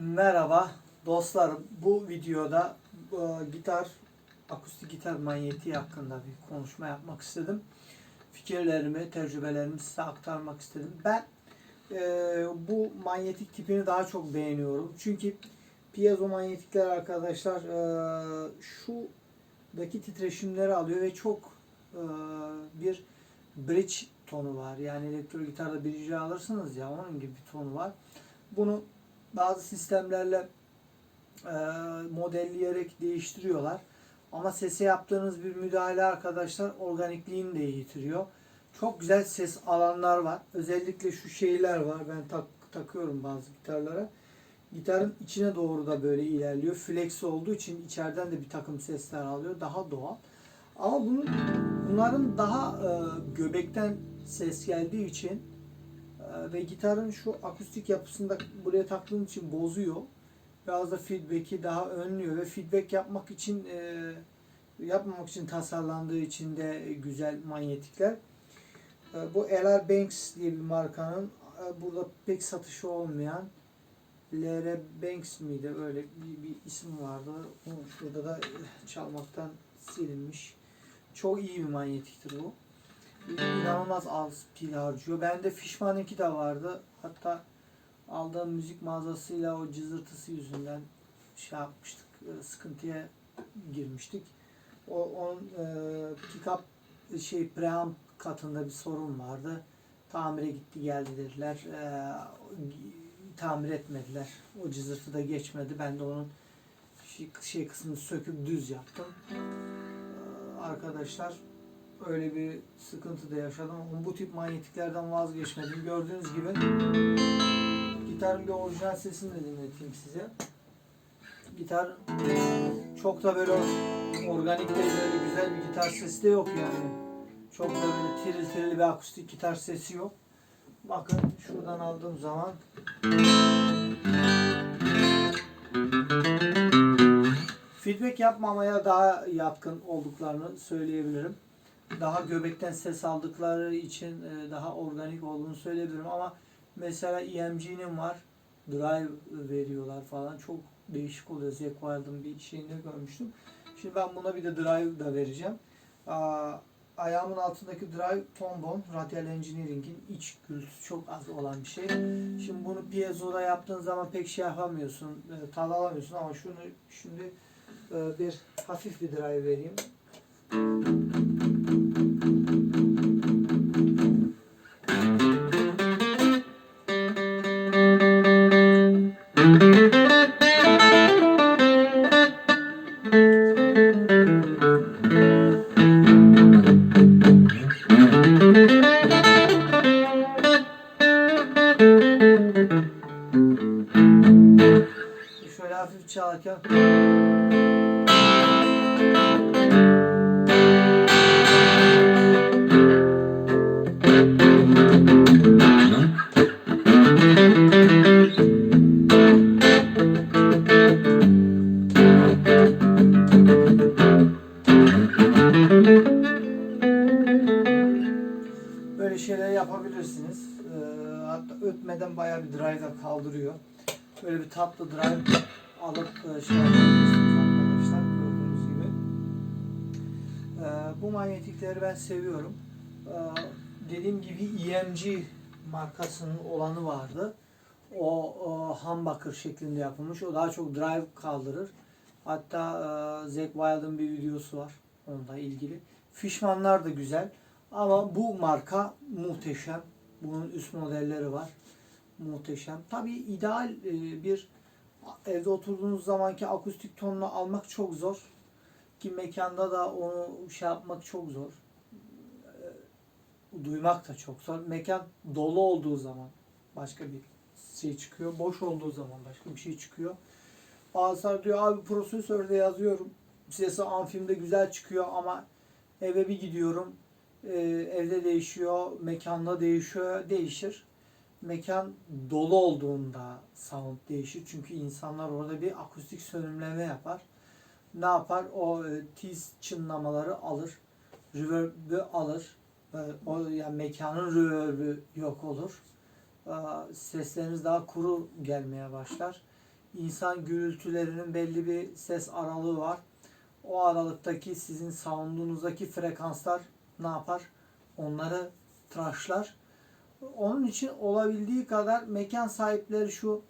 Merhaba dostlarım. Bu videoda e, gitar, akustik gitar manyetiği hakkında bir konuşma yapmak istedim. Fikirlerimi, tecrübelerimi size aktarmak istedim. Ben e, bu manyetik tipini daha çok beğeniyorum. Çünkü piezo manyetikler arkadaşlar e, şuradaki titreşimleri alıyor ve çok e, bir bridge tonu var. Yani elektro gitarda bridge alırsınız ya onun gibi bir tonu var. Bunu bazı sistemlerle e, modelleyerek değiştiriyorlar. Ama sese yaptığınız bir müdahale arkadaşlar organikliğini de yitiriyor. Çok güzel ses alanlar var. Özellikle şu şeyler var. Ben tak, takıyorum bazı gitarlara. Gitarın içine doğru da böyle ilerliyor. Flex olduğu için içeriden de bir takım sesler alıyor. Daha doğal. Ama bunun bunların daha e, göbekten ses geldiği için ve gitarın şu akustik yapısında buraya taktığım için bozuyor. Biraz da feedback'i daha önlüyor ve feedback yapmak için e, yapmamak için tasarlandığı için de güzel manyetikler. E, bu LR Banks diye bir markanın e, burada pek satışı olmayan LR Banks miydi öyle bir, bir isim vardı. Şurada da e, çalmaktan silinmiş. Çok iyi bir manyetiktir bu inanılmaz az pil harcıyor. Bende Fishman 2 de vardı. Hatta aldığım müzik mağazasıyla o cızırtısı yüzünden şey yapmıştık. e, Sıkıntıya girmiştik. O onun e, pickup şey preamp katında bir sorun vardı. Tamire gitti geldi dediler. E, tamir etmediler. O cızırtı da geçmedi. Ben de onun şey, şey kısmını söküp düz yaptım. E, arkadaşlar öyle bir sıkıntı da yaşadım. Ama bu tip manyetiklerden vazgeçmedim. Gördüğünüz gibi gitarın bir orijinal sesini de dinleteyim size. Gitar çok da böyle organik de böyle güzel bir gitar sesi de yok yani. Çok da böyle tiril tiril bir akustik gitar sesi yok. Bakın şuradan aldığım zaman feedback yapmamaya daha yatkın olduklarını söyleyebilirim daha göbekten ses aldıkları için e, daha organik olduğunu söyleyebilirim ama mesela EMG'nin var drive veriyorlar falan çok değişik oluyor. Zack Wild'ın bir şeyini görmüştüm. Şimdi ben buna bir de drive da vereceğim. Aa, ayağımın altındaki drive tombon Radial Engineering'in iç gürültüsü çok az olan bir şey. Şimdi bunu piezo'da yaptığın zaman pek şey yapamıyorsun, e, tad alamıyorsun ama şunu şimdi e, bir hafif bir drive vereyim. Şöyle hafif çalarken böyle şeyler yapabilirsiniz. Ee, hatta ötmeden bayağı bir drive da kaldırıyor. Böyle bir tatlı drive alıp e, şey arkadaşlar gördüğünüz gibi. Ee, bu manyetikleri ben seviyorum. Ee, dediğim gibi EMG markasının olanı vardı. O, o humbucker şeklinde yapılmış. O daha çok drive kaldırır. Hatta e, Zack Wild'ın bir videosu var onunla ilgili. Fishman'lar da güzel. Ama bu marka muhteşem. Bunun üst modelleri var. Muhteşem. Tabii ideal e, bir evde oturduğunuz zamanki akustik tonunu almak çok zor. Ki mekanda da onu şey yapmak çok zor. E, Duymak da çok zor. Mekan dolu olduğu zaman başka bir şey çıkıyor. Boş olduğu zaman başka bir şey çıkıyor. Bazıları diyor abi prosesörde yazıyorum. Sesi amfimde güzel çıkıyor ama eve bir gidiyorum e, evde değişiyor, mekanda değişiyor, değişir. Mekan dolu olduğunda sound değişir. Çünkü insanlar orada bir akustik sönümleme yapar. Ne yapar? O e, tiz çınlamaları alır. Reverb'ü alır. E, o yani mekanın reverb'ü yok olur. E, sesleriniz daha kuru gelmeye başlar. insan gürültülerinin belli bir ses aralığı var. O aralıktaki sizin sound'unuzdaki frekanslar ne yapar? Onları tıraşlar. Onun için olabildiği kadar mekan sahipleri şu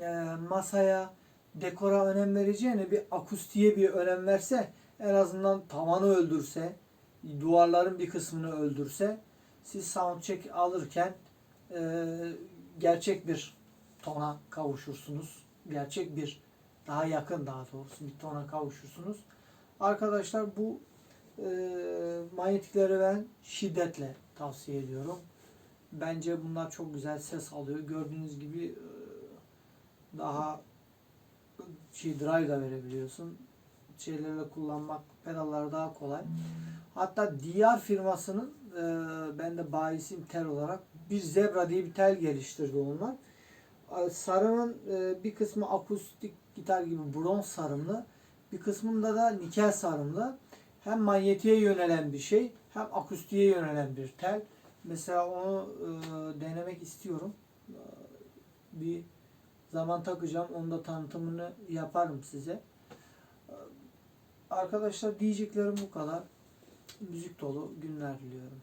e, masaya, dekora önem vereceğine bir akustiğe bir önem verse en azından tavanı öldürse, duvarların bir kısmını öldürse siz soundcheck alırken e, gerçek bir tona kavuşursunuz. Gerçek bir daha yakın daha doğrusu bir tona kavuşursunuz. Arkadaşlar bu e, manyetikleri ben şiddetle tavsiye ediyorum. Bence bunlar çok güzel ses alıyor. Gördüğünüz gibi e, daha şey drive da verebiliyorsun. Şeylerle kullanmak, pedallar daha kolay. Hatta DR firmasının e, ben de bayisim tel olarak bir Zebra diye bir tel geliştirdi onlar. E, Sarının e, bir kısmı akustik gitar gibi bronz sarımlı, bir kısmında da nikel sarımlı. Hem manyetiğe yönelen bir şey, hem akustiğe yönelen bir tel. Mesela onu e, denemek istiyorum. E, bir zaman takacağım. Onu da tanıtımını yaparım size. E, Arkadaşlar diyeceklerim bu kadar. Müzik dolu günler diliyorum.